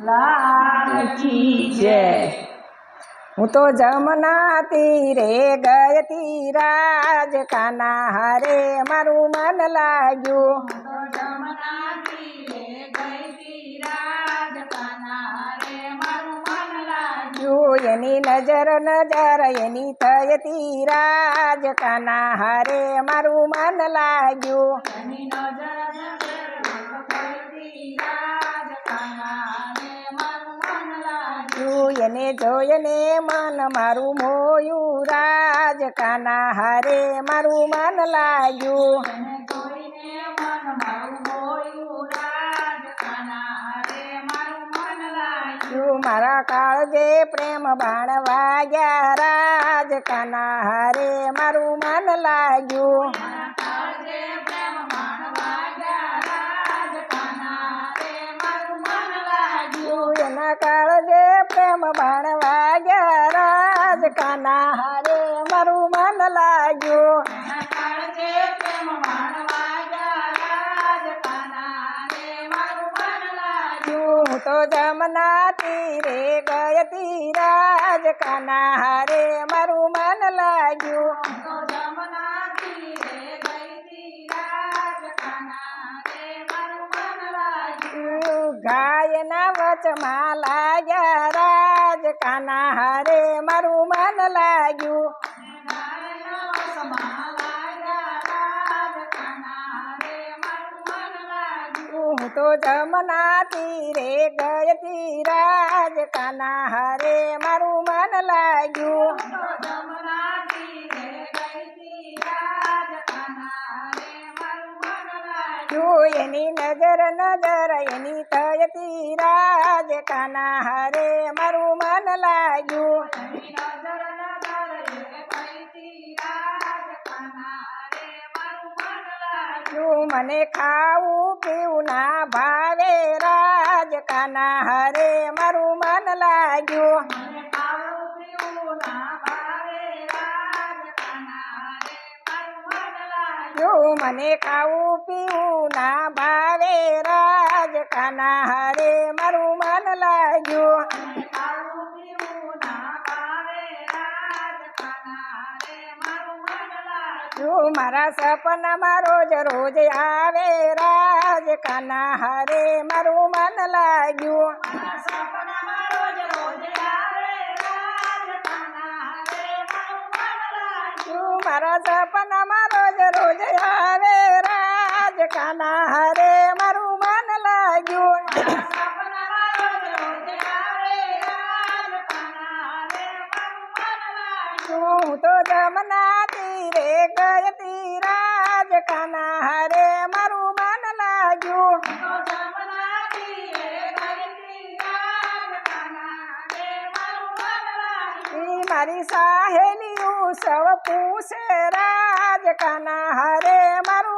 લાલજી જય હું તો જમના તીરે ગઈ તી રાજ કાના હારે મારું મન લાગ્યું તો જમના તીરે ગઈ તી રાજકાના રે મારું મન લાગ્યું જો એની નજર નજર એની થઈ તી રાજ કાના હારે મારું મન લાગ્યું એની નજર નજર એને જોઈને મન મારું મોયું રાજ કાના હારે મારું મન લાગ્યું. મારા કાળજે પ્રેમ બાણ વાગ્યા રાજ કાના હારે મારું મન લાગ્યું. પ્રેમ બાણ વાગ્યા રાજ કાના હારે મારું મન લાગ્યું. ગયા હું તો જમના તીરે ગઈ તી રાજ કાના હારે મારું મન લાગ્યું. ગાયના વચમાં કાના હારે મારું મન લાગ્યું. હું તો જમના તીરે ગય તીરાજ કાના હારે મારું મન લાગ્યું. એની નજર નજર એની થયતી રાજ કાના હરે મારું મન લાગ્યું. મને ખાવું પીવું ના ભાવે રાજ કાના હરે મારું મન લાગ્યું મને ખાવું પીવું ના ભાવે રાજકાના રે મારું મન લાગ્યું જો મને ખાવું પીવું ના ભાવે રાજ, કાના હારે મારું મન લાગ્યું. જો મારા સપનામાં રોજ રોજ આવે રાજ, કાના હારે મારું મન લાગ્યું. મારા સપનામાં કાના હારે મારું મન લાગ્યું સપનામાં રોજ રોજ આવે રાજકાના રે મારું મન લાગ્યું હું તો જમના તીરે ગઈ તી રાજ કાના હારે મારું મન લાગ્યું તો જમના તીરે ગઈ તી રાજકાના રે મારું મન લાગ્યું ઈ મારી સાહેલીઓ સૌ પૂછે રાજ કાના હારે મારું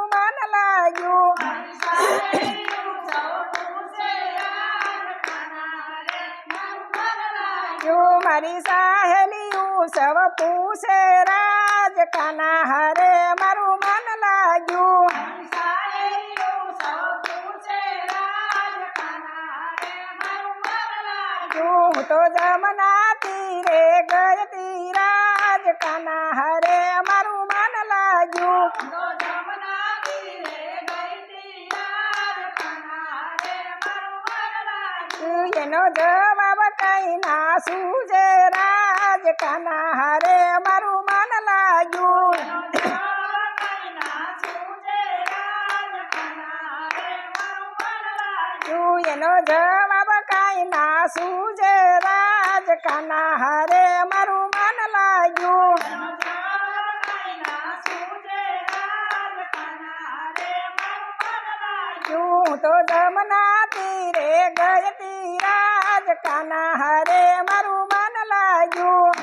લાગ્યું મારી સાહેલીઓ સૌ પૂછે રાજ કાના હારે મારું મન લાગ્યું. હું તો જમના તીરે ગઈ તી રાજ કાના હારે મારું મન લાગ્યું તો જમના તીરે ગઈ તી રાજકાના રે મારું મન લાગ્યું એનો જવાબ કઈ ના સૂજે રાજ કાના હારે મારું મન લાગ્યું એનો જવાબ કઈ ના સૂજે રાજ કાના હારે મારું મન લાગ્યું હું તો જમના તીરે ગઈ તી રાજ કાના હારે મારું મન લાગ્યું.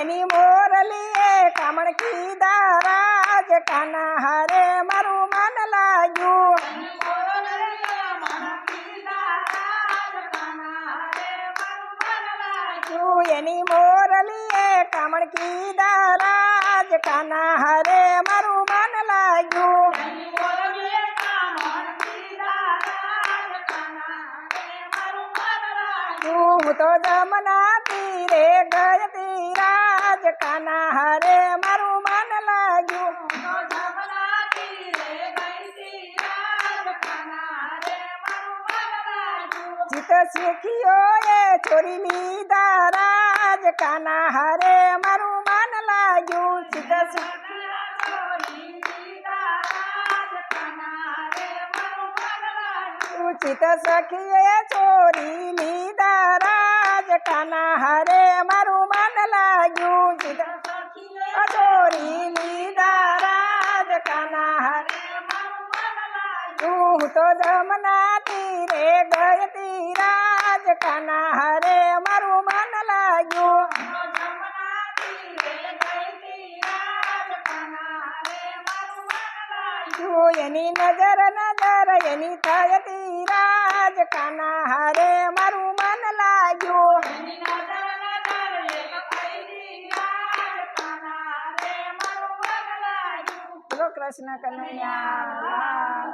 એની મોરલી એ કામણ કીધા રાજ કાના હારે મારું મન લાગ્યું. એની મોરલી એ કામણ કીધા રાજ કાના હારે મારું મન લાગ્યું તો જમના તીરે ગઈ તી રાજ કાના હારે મારું મન લાગ્યું તો જમના તીરે ગઈ તી રાજખાના રે મારું મન લાગ્યું ચિત શીખ્યો એ છોરી લીધા રાજ કાના હારે મારું મન લાગ્યું ચિત શીખ્યો ચોરી લીધા રાજખાના રે મારું મન લાગ્યું ચિત સખીએ ચોરી લીધા રાજ કાના હારે મારું મન લાગ્યું ચિત સખીએ. લીધા રાજ કાના હારે લાગ્યું. તું જમના તીરે ગઈ તી રાજ કાના હારે મારું મન લાગ્યું. એની નજર નજર એની થાય તી રાજ કાના હારે મારું મન લાગ્યું એની નજર નજર એક થઈ તી રાજખાના રે મારું મન લાગ્યું બોલો કૃષ્ણ કનૈયા.